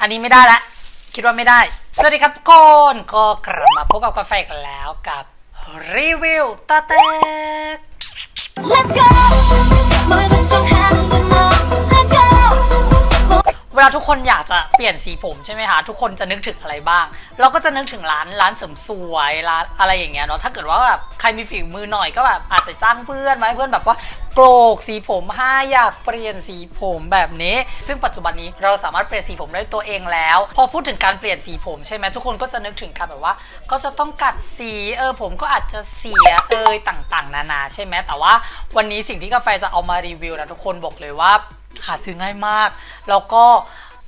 อันนี้ไม่ได้ละ คิดว่าไม่ได้ สวัสดีครับทุกคนก็กลับมาพบกับกาแฟกันแล้วกับรีวิวตาแตก Let's go มว เวลาทุกคนอยากจะเปลี่ยนสีผมใช่ไหมคะทุกคนจะนึกถึงอะไรบ้าง เราก็จะนึกถึงร้านร้านเสริมสวยร้านอะไรอย่างเงี้ยเนาะถ้าเกิดว่าแบบใครมีฝีมือหน่อยก็แบบอาจจะจ้างเพื่อนไว้เพื่อนแบบว่าโกรกสีผมให้อยากเปลี่ยนสีผมแบบนี้ ซึ่งปัจจุบันนี้เราสามารถเปลี่ยนสีผมได้ตัวเองแล้ว พอพูดถึงการเปลี่ยนสีผมใช่ไหมทุกคนก็จะนึกถึงการแบบว่า ก็จะต้องกัดสีเออผมก็อาจจะเสียเอยต่างๆ นานาใช่ไหมแต่ว่าวันนี้สิ่งที่กาแฟจะเอามารีวิวนะทุกคนบอกเลยว่า หาซื้อง่ายมาก แล้วก็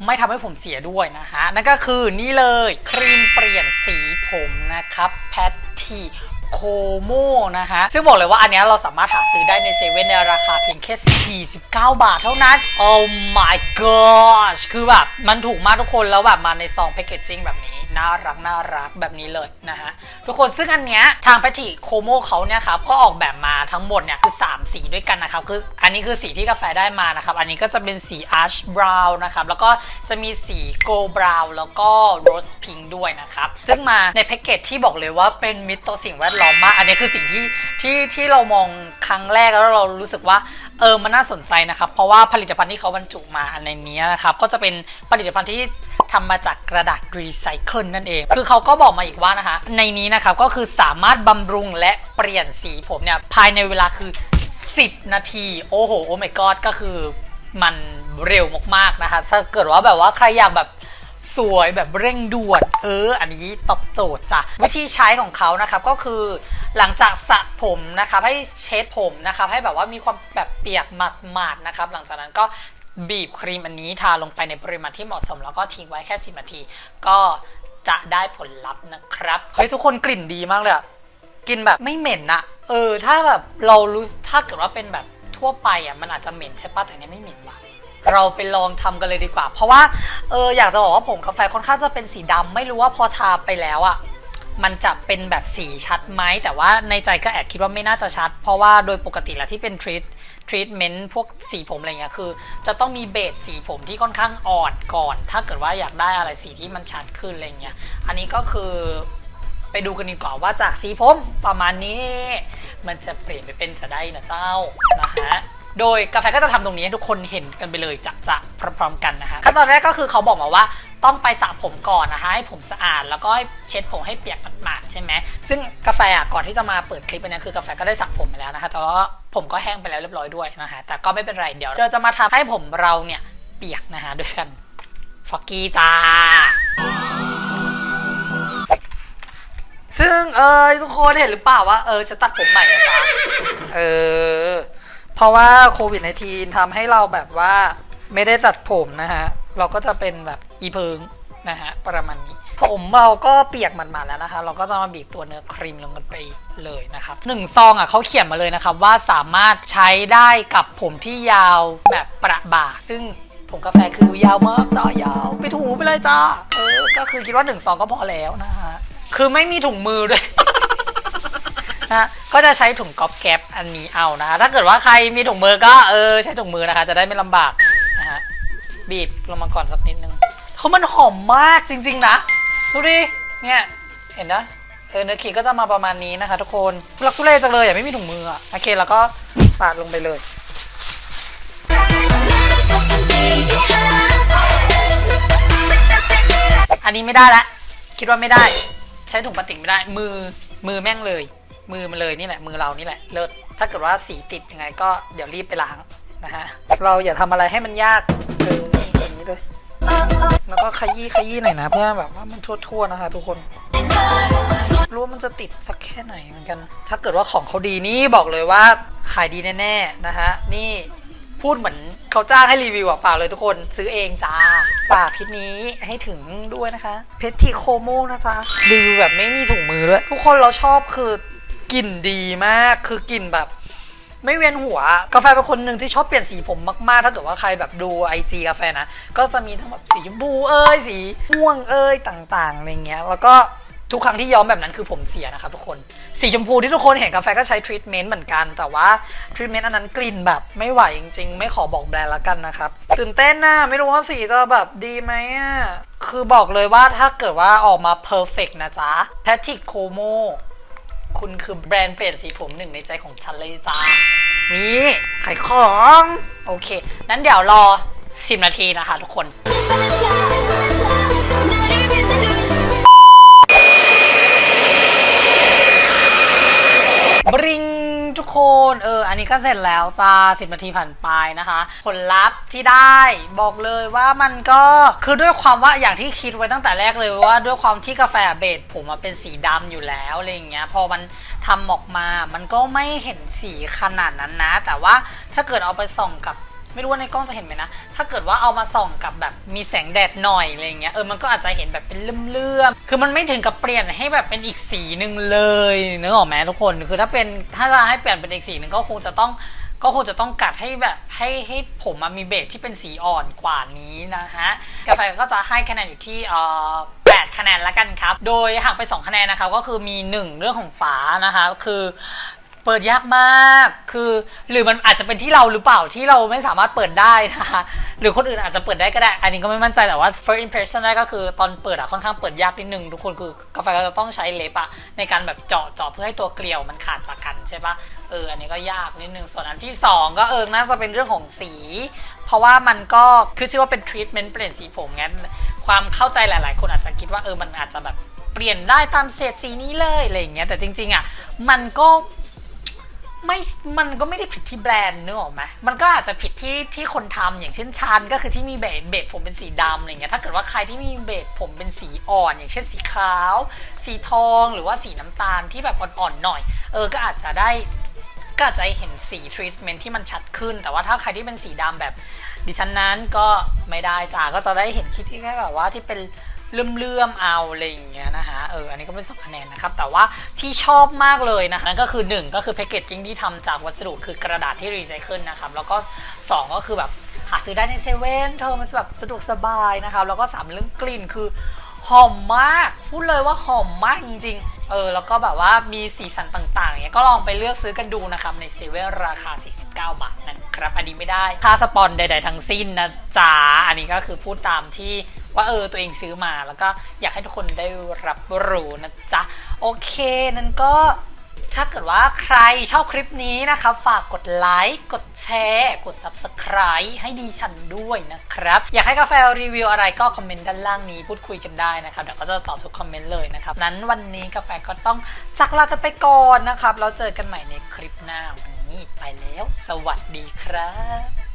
ไม่ทำให้ผมเสียด้วยนะคะ นั่นก็คือนี่เลยครีมเปลี่ยนสีผมนะครับแพททีโคโมนะคะซึ่งบอกเลยว่าอันนี้เราสามารถหาซื้อได้ในเซเว่นในราคาเพียงแค่ 49 บาทเท่านั้น Oh my gosh คือแบบมันถูกมากทุกคนแล้วแบบมาในซองแพคเกจจิ้งแบบนี้ น่ารักน่ารักแบบนี้เลยนะฮะทุกคนซึ่งอันเนี้ยทางแพทิโคโมเขาเนี่ยครับก็ออกแบบมาทั้งหมดเนี่ยคือ 3 สีด้วยกันนะครับคืออันนี้คือสีที่กาแฟได้มานะครับ อันนี้ก็จะเป็นสี ash brown นะครับแล้วก็จะมีสี gold brown แล้วก็ rose pink ด้วยนะครับ ซึ่งมาในแพ็กเกจที่บอกเลยว่าเป็นมิตรต่อสิ่งแวดล้อมมาก อันนี้คือสิ่งที่ที่ที่เรามองครั้งแรกแล้วเรารู้สึกว่าเออมันน่าสนใจนะครับ เพราะว่าผลิตภัณฑ์ที่เขาบรรจุมาในนี้นะครับก็จะเป็นผลิตภัณฑ์ที่ ทำมาจากกระดาษรีไซเคิลนั่นเอง คือเขาก็บอกมาอีกว่านะคะ ในนี้นะครับก็คือสามารถบำรุงและเปลี่ยนสีผมเนี่ยภายในเวลาคือ 10 นาที โอ้โห โอ้ my god ก็คือมันเร็วมากๆนะคะ ถ้าเกิดว่าแบบว่าใครอยากแบบสวยแบบเร่งด่วน เออ อันนี้ตอบโจทย์จ้ะ วิธีใช้ของเขานะครับก็คือหลังจากสระผมนะครับให้เช็ดผมนะครับให้แบบว่ามีความแบบเปียกหมาดๆนะครับหลังจากนั้นก็ บีบครีมอันนี้ทาลงไปในปริมาณที่เหมาะสม แล้วก็ทิ้งไว้แค่ 10 นาที ก็จะได้ผลลัพธ์นะครับเฮ้ยทุกคนกลิ่นดีมากเลยอะกลินแบบไม่เหม็นอะเออ ถ้าแบบเรารู้ถ้าเกิดว่าเป็นแบบทั่วไปอะมันอาจจะเหม็นใช่ปะแต่เนี้ยไม่เหม็นว่ะเราไปลองทำกันเลยดีกว่า เพราะว่าเอออยากจะบอกว่าผมกาแฟค่อนข้างจะเป็นสีดำไม่รู้ว่าพอทาไปแล้วอะ มันจะเป็นแบบสีชัดไหมแต่ว่าในใจก็แอบคิดว่าไม่น่าจะชัด เพราะว่าโดยปกติแล้วที่เป็นทรีททรีทเมนต์พวกสีผมอะไรเงี้ยคือ จะต้องมีเบสสีผมที่ค่อนข้างอ่อนก่อน ถ้าเกิดว่าอยากได้อะไรสีที่มันชัดขึ้นอะไรเงี้ยอันนี้ก็คือไปดูกันดีกว่าว่าจากสีผมประมาณนี้ มันจะเปลี่ยนไปเป็นจะได้นะเจ้านะฮะ โดยกาแฟก็จะทำตรงนี้ให้ทุกคนเห็นกันไปเลยจะจะพร้อมๆกันนะฮะขั้นตอนแรกก็คือเขาบอกมาว่าต้องไปสระผมก่อนนะคะให้ผมสะอาดแล้วก็ให้เช็ดผมให้เปียกหมาดๆใช่ไหมซึ่งกาแฟอะก่อนที่จะมาเปิดคลิปอันนี้คือกาแฟก็ได้สระผมไปแล้วนะคะแต่ว่าผมก็แห้งไปแล้วเรียบร้อยด้วยนะคะแต่ก็ไม่เป็นไรเดี๋ยวเราจะมาทำให้ผมเราเนี่ยเปียกนะคะด้วยกันฟอกกี้จ้าซึ่งเออทุกคนเห็นหรือเปล่าว่าเออจะตัดผมใหม่นะจ๊ะเออ เพราะว่าโควิด -19 ทำให้เราแบบว่าไม่ได้ตัดผมนะฮะ เราก็จะเป็นแบบอีเพิงนะฮะ ประมาณนี้ ผมเราก็เปียกมันมาแล้วนะคะ เราก็จะมาบีบตัวเนื้อครีมลงกันไปเลยนะครับหนึ่งซองอะเขาเขียนมาเลยนะครับว่าสามารถใช้ได้กับผมที่ยาวแบบประบ่า ซึ่งผมกาแฟคือยาวมากจ้ายาว ไปถูไปเลยจ้าเออก็คือคิดว่าหนึ่งซองก็พอแล้วนะฮะ คือไม่มีถุงมือด้วย นะก็จะใช้ถุงก๊อบแก๊ปอันนี้เอานะถ้าเกิดว่าใครมีถุงมือก็เออใช้ถุงมือนะคะ จะได้ไม่ลำบากนะฮะบีบลงมาก่อนสักนิดนึงเพราะมันหอมมากจริง ๆ นะดูดิเนี่ยเห็นนะเออเนื้อขีดก็จะมาประมาณนี้นะคะ ทุกคนทุลักทุเลจังเลยอย่าไม่มีถุงมืออะโอเคแล้วก็ปาดลงไปเลยอันนี้ไม่ได้ละ คิดว่าไม่ได้ ใช้ถุงพลาสติกไม่ได้ มือมือแม่งเลย มือมันเลยนี่แหละมือเรานี่แหละเลิศถ้าเกิดว่าสีติดยังไงก็เดี๋ยวรีบไปล้างนะฮะเราอย่าทำอะไรให้มันยากเอออย่างนี้เลยแล้วก็ขยี้ขยี้หน่อยนะเพื่อแบบว่ามันทั่วๆนะคะทุกคนรู้ว่ามันจะติดสักแค่ไหนเหมือนกัน ถ้าเกิดว่าของเขาดีนี่บอกเลยว่าขายดีแน่ๆนะฮะนี่พูดเหมือนเขาจ้างให้รีวิวอะเปล่าเลยทุกคนซื้อเองจ้าฝากคลิปนี้ให้ถึงด้วยนะคะ เพชรทีโคโมนะจ๊ะรีวิวแบบไม่มีถุงมือด้วย ทุกคนเราชอบคือ กลิ่นดีมากคือกลิ่นแบบ ไม่เวียนหัว กาแฟเป็นคนหนึ่งที่ชอบเปลี่ยนสีผมมากๆ ถ้าเกิดว่าใครแบบดูไอจีกาแฟนะ ก็จะมีทั้งแบบสีชมพูเอ้ยสีม่วงเอ้ยต่างๆอะไรเงี้ยแล้วก็ทุกครั้งที่ย้อมแบบนั้นคือผมเสียนะครับทุกคน สีชมพูที่ทุกคนเห็นกาแฟก็ใช้ทรีทเมนต์เหมือนกัน แต่ว่าทรีทเมนต์อันนั้นกลิ่นแบบไม่ไหวจริงๆ ไม่ขอบอกแบรนด์ละกันนะครับ ตื่นเต้นนะไม่รู้ว่าสีจะแบบดีไหมอะ คือบอกเลยว่าถ้าเกิดว่าออกมาเพอร์เฟกนะจ๊ะแพทริกโคโม คุณคือแบรนด์เปลี่ยนสีผมหนึ่งในใจของฉันเลยจ้า นี่ขายของ โอเค นั้นเดี๋ยวรอ 10 นาทีนะคะทุกคน นี้ก็เสร็จแล้วจ้าสิบนาทีผ่านไปนะคะ ผลลัพธ์ที่ได้บอกเลยว่ามันก็คือด้วยความว่าอย่างที่คิดไว้ตั้งแต่แรกเลยว่าด้วยความที่กาแฟเบสผมมันเป็นสีดำอยู่แล้วอะไรอย่างเงี้ยพอมันทำออกมามันก็ไม่เห็นสีขนาดนั้นนะ แต่ว่าถ้าเกิดเอาไปส่องกับ ไม่รู้ว่าในกล้องจะเห็นไหมนะ ถ้าเกิดว่าเอามาส่องกับแบบมีแสงแดดหน่อยอะไรเงี้ย เออ มันก็อาจจะเห็นแบบเป็นเลื่อมๆ คือมันไม่ถึงกับเปลี่ยนให้แบบเป็นอีกสีหนึ่งเลยนึกออกไหมทุกคน คือถ้าเป็นถ้าจะให้เปลี่ยนเป็นอีกสีหนึ่งก็คงจะต้องก็คงจะต้องกัดให้แบบให้ให้ผมอะมีเบสที่เป็นสีอ่อนกว่านี้นะฮะ กาแฟก็จะให้คะแนนอยู่ที่เอ่อ8คะแนนละกันครับ โดยหักไป 2 คะแนนนะคะก็คือมี 1 เรื่องของฝานะคะ คือ เปิดยากมาก คือหรือมันอาจจะเป็นที่เราหรือเปล่าที่เราไม่สามารถเปิดได้นะคะหรือคนอื่นอาจจะเปิดได้ก็ได้ อันนี้ก็ไม่มั่นใจแต่ว่า first impression แรกก็คือตอนเปิดอะค่อนข้างเปิดยากนิดนึงทุกคนคือกาแฟก็จะต้องใช้เล็บอะในการแบบเจาะเจาะเพื่อให้ตัวเกลียวมันขาดจากกันใช่ปะเอออันนี้ก็ยากนิดนึงส่วนอันที่สองก็เออน่าจะเป็นเรื่องของสี เพราะว่ามันก็คือชื่อว่าเป็น treatment เปลี่ยนสีผมงั้นความเข้าใจหลาย ๆ คนอาจจะคิดว่าเออมันอาจจะแบบเปลี่ยนได้ตามเฉดสีนี้เลยอะไรอย่างเงี้ยแต่จริง ๆอะมันก็ ไม่มันก็ไม่ได้ผิดที่แบรนด์นึกออกไหมมันก็อาจจะผิดที่ที่คนทำอย่างเช่นชันก็คือที่มีเบสเบสผมเป็นสีดำอะไรเงี้ยถ้าเกิดว่าใครที่มีเบสผมเป็นสีอ่อน อย่างเช่นสีขาว สีทองหรือว่าสีน้ำตาลที่แบบอ่อนๆหน่อย เออก็อาจจะได้ก็อาจจะเห็นสีทรีทเมนต์ที่มันชัดขึ้น แต่ว่าถ้าใครที่เป็นสีดำแบบดิฉันนั้นก็ไม่ได้จ้าก็จะได้เห็นคิดที่แค่แบบว่าที่เป็น เลื่อมๆเอาอะไรอย่างเงี้ยนะคะเอออันนี้ก็เป็นสองคะแนนนะครับ แต่ว่าที่ชอบมากเลยนะคะนั่นก็คือ 1 ก็คือแพคเกจจิ้งที่ทำจากวัสดุคือกระดาษที่รีไซเคิลนะครับ แล้วก็ 2 ก็คือแบบหาซื้อได้ในเซเว่นเธอมันแบบสะดวกสบายนะครับ แล้วก็สามเรื่องกลิ่นคือหอมมาก พูดเลยว่าหอมมากจริงๆ เออ แล้วก็แบบว่ามีสีสันต่างๆเงี้ยก็ลองไปเลือกซื้อกันดูนะครับ ในเซเว่นราคา 49 บาทนะครับ อันนี้ไม่ได้ ค่าสปอนใด ๆ ทั้งสิ้นนะจ๊ะ อันนี้ก็คือพูดตามที่ ว่าเออตัวเองซื้อมาแล้วก็อยากให้ทุกคนได้รับรู้นะจ๊ะ โอเคนั้นก็ถ้าเกิดว่าใครชอบคลิปนี้นะครับ ฝากกดไลค์ กดแชร์ กด Subscribe ให้ดีฉันด้วยนะครับ อยากให้กาแฟรีวิวอะไรก็คอมเมนต์ด้านล่างนี้พูดคุยกันได้นะครับ เดี๋ยวก็จะตอบทุกคอมเมนต์เลยนะครับ นั้นวันนี้กาแฟก็ต้องจากลากันไปก่อนนะครับ แล้วเจอกันใหม่ในคลิปหน้าวันนี้ไปแล้ว สวัสดีครับ